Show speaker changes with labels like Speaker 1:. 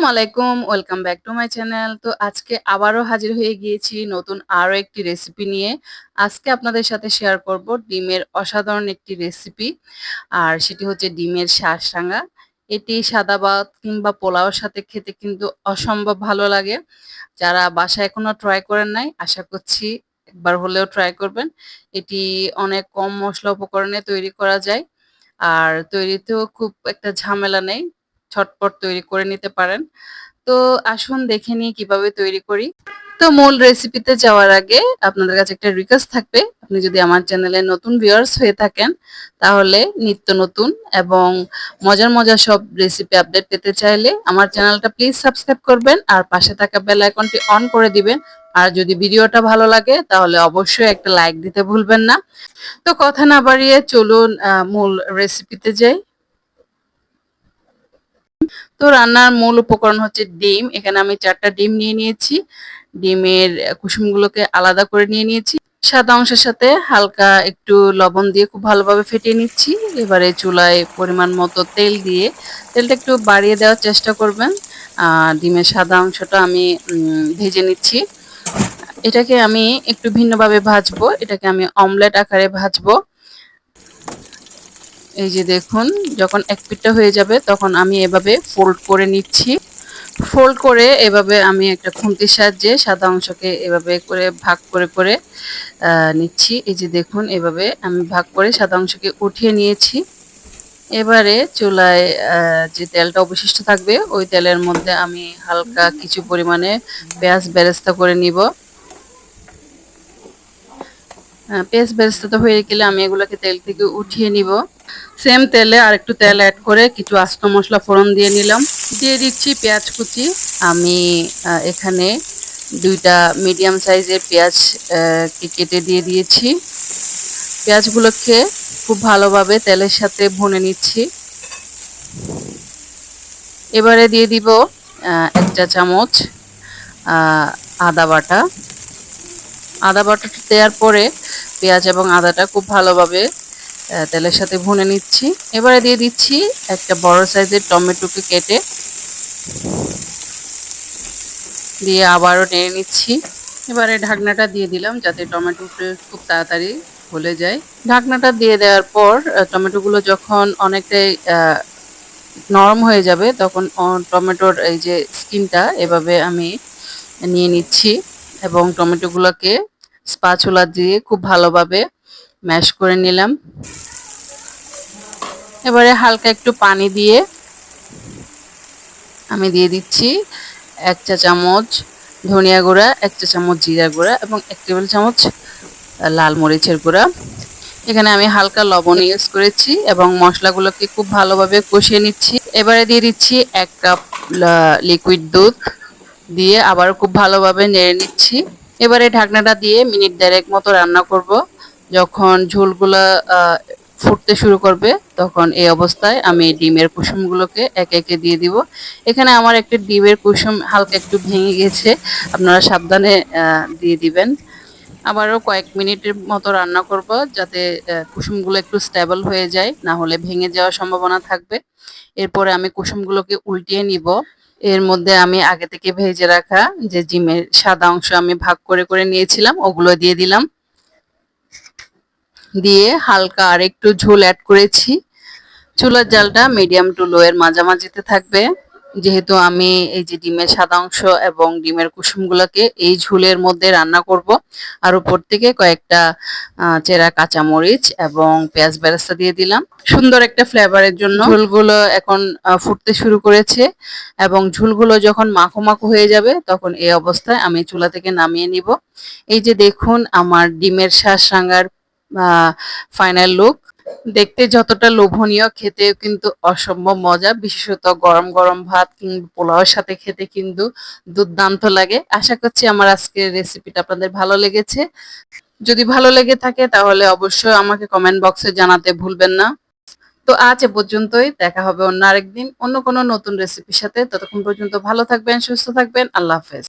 Speaker 1: আসসালামু আলাইকুম, welcome back to my channel. তো আজকে আবারও হাজির হয়ে গিয়েছি নতুন আরও একটি রেসিপি নিয়ে। আজকে আপনাদের সাথে শেয়ার করব ডিমের অসাধারণ একটি রেসিপি, আর সেটি হচ্ছে ডিমের শাঁসরাঙা। এটি সাদা ভাত কিংবা পোলাওর সাথে খেতে কিন্তু অসম্ভব ভালো লাগে। যারা বাসায় এখনও ট্রাই করেন নাই, আশা করছি একবার হলেও ট্রাই করবেন। এটি অনেক কম মশলা উপকরণে তৈরি করা যায়, আর তৈরিতেও খুব একটা ঝামেলা নেই। ছটপট তৈরি করে নিতে পারেন। তো আসুন দেখে নিই কীভাবে তৈরি করি। তো মূল রেসিপিতে যাওয়ার আগে আপনাদের কাছে একটা রিকোয়েস্ট থাকবে। আপনি যদি আমার চ্যানেলে নতুন ভিউয়ার্স হয়ে থাকেন, তাহলে নিত্য নতুন এবং মজার মজার সব রেসিপি আপডেট পেতে চাইলে আমার চ্যানেলটা প্লিজ সাবস্ক্রাইব করবেন আর পাশে থাকা বেল আইকনটি অন করে দিবেন। আর যদি ভিডিওটা ভালো লাগে, তাহলে অবশ্যই একটা লাইক দিতে ভুলবেন না। তো কথা না বাড়িয়ে চলুন মূল রেসিপিতে যাই। তো রান্নার মূল উপকরণ হচ্ছে ডিম। এখানে আমি চারটা ডিম নিয়ে নিয়েছি। ডিমের কুসুমগুলোকে আলাদা করে নিয়ে নিয়েছি। সাদা অংশের সাথে হালকা একটু লবণ দিয়ে খুব ভালোভাবে ফেটিয়ে নিচ্ছি। এবারে চুলায় পরিমাণ মতো তেল দিয়ে, তেলটা একটু বাড়িয়ে দেওয়ার চেষ্টা করবেন। আর ডিমের সাদা অংশটা আমি ভেজে নিচ্ছি। এটাকে আমি একটু ভিন্নভাবে ভাজবো। এটাকে আমি অমলেট আকারে ভাজবো। এই যে দেখুন, যখন এক পিঠটা হয়ে যাবে, তখন আমি এভাবে ফোল্ড করে নিচ্ছি। ফোল্ড করে এভাবে আমি একটা খুন্তির সাহায্যে সাদা অংশকে এভাবে করে ভাগ করে করে নিচ্ছি। এই যে দেখুন, এভাবে আমি ভাগ করে সাদা অংশকে উঠিয়ে নিয়েছি। এবারে চুলায় যে তেলটা অবশিষ্ট থাকবে, ওই তেলের মধ্যে আমি হালকা কিছু পরিমাণে পেঁয়াজ বেরেস্তা করে নিব। পেঁয়াজ বেরেস্তা তো হয়ে গেলে আমি এগুলোকে তেল থেকে উঠিয়ে নিব। সেম তেলে আর একটু তেল অ্যাড করে কিছু আস্ত মশলা ফোড়ন দিয়ে নিলাম। দিয়ে দিচ্ছি পেঁয়াজ কুচি। আমি এখানে দুইটা মিডিয়াম সাইজের পেঁয়াজ কেটে দিয়ে দিয়েছি। পেঁয়াজগুলোকে খুব ভালোভাবে তেলের সাথে ভুনে নিচ্ছি। এবারে দিয়ে দিব এক চা চামচ আদা বাটা। আদা বাটাটা দেওয়ার পরে পেঁয়াজ এবং আদাটা খুব ভালোভাবে তেলের সাথে ভুনে নিচ্ছি। এবারে দিয়ে দিচ্ছি একটা বড় সাইজের টমেটোকে কেটে। দিয়ে আবারও নেড়ে নিচ্ছি। এবারে ঢাকনাটা দিয়ে দিলাম যাতে টমেটোটা খুব তাড়াতাড়ি গলে যায়। ঢাকনাটা দিয়ে দেওয়ার পর টমেটোগুলো যখন অনেকটাই নরম হয়ে যাবে, তখন টমেটোর এই যে স্কিনটা এভাবে আমি নিয়ে নিচ্ছি এবং টমেটোগুলোকে স্পাচুলা দিয়ে খুব ভালোভাবে ম্যাশ করে নিলাম। এবারে হালকা একটু পানি দিয়ে আমি দিয়ে দিচ্ছি এক চা চামচ ধনিয়া গুঁড়া, এক চা চামচ জিরা গুঁড়া এবং এক টেবিল চামচ লাল মরিচের গুঁড়া। এখানে আমি হালকা লবণ ইউজ করেছি এবং মশলাগুলোকে খুব ভালোভাবে কষিয়ে নিচ্ছি। এবারে দিয়ে দিচ্ছি এক কাপ লিকুইড দুধ দিয়ে আবার খুব ভালোভাবে নেড়ে নিচ্ছি। এবারে ঢাকনাটা দিয়ে মিনিট দেড়েক মতো রান্না করব। যখন ঝোলগুলো ফুটতে শুরু করবে, তখন এই অবস্থায় আমি ডিমের কুসুমগুলোকে একে একে দিয়ে দিব। এখানে আমার একটি ডিমের কুসুম হালকা একটু ভেঙে গেছে, আপনারা সাবধানে দিয়ে দিবেন। আবারও কয়েক মিনিটের মতো রান্না করব যাতে কুসুমগুলো একটু স্টেবল হয়ে যায়, না হলে ভেঙে যাওয়ার সম্ভাবনা থাকবে। এরপরে আমি কুসুমগুলোকে উল্টিয়ে নিব। এর মধ্যে আমি আগে থেকে ভেজে রাখা যে জিমের সাদা অংশ আমি ভাগ করে করে নিয়েছিলাম, ওগুলো দিয়ে দিলাম। দিয়ে হালকা আর একটু ঝোল অ্যাড করেছি। চুলার জালটা মিডিয়াম টু লো এর মাঝামাঝিতে থাকবে। যেহেতু আমি এই যে ডিমের সাদা অংশ এবং ডিমের কুসুমগুলোকে এই ঝুলের মধ্যে রান্না করব, আর উপর থেকে কয়েকটা চেরা কাঁচামরিচ এবং পেঁয়াজ বেরেস্তা দিয়ে দিলাম। সুন্দর একটা ফ্লেভারের জন্য ঝুলগুলো এখন ফুটতে শুরু করেছে এবং ঝুলগুলো যখন মাখো মাখো হয়ে যাবে তখন এই অবস্থায় আমি চুলা থেকে নামিয়ে নিব। এই যে দেখুন আমার ডিমের শ্বাস রাঙার ফাইনাল লুক দেখতে যতটা লোভনীয় খেতে কিন্তু অসম্ভব মজা, বিশেষত গরম গরম ভাত কিংবা পোলাওয়ের সাথে খেতে কিন্তু দুর্দান্ত লাগে। আশা করছি আমার আজকের রেসিপিটা আপনাদের ভালো লেগেছে। যদি ভালো লেগে থাকে তাহলে অবশ্যই আমাকে কমেন্ট বক্সে জানাতে ভুলবেন না। তো আজ এ পর্যন্তই, দেখা হবে অন্য আরেকদিন অন্য কোনো নতুন রেসিপির সাথে। ততক্ষণ পর্যন্ত ভালো থাকবেন, সুস্থ থাকবেন, আল্লাহ হাফেজ।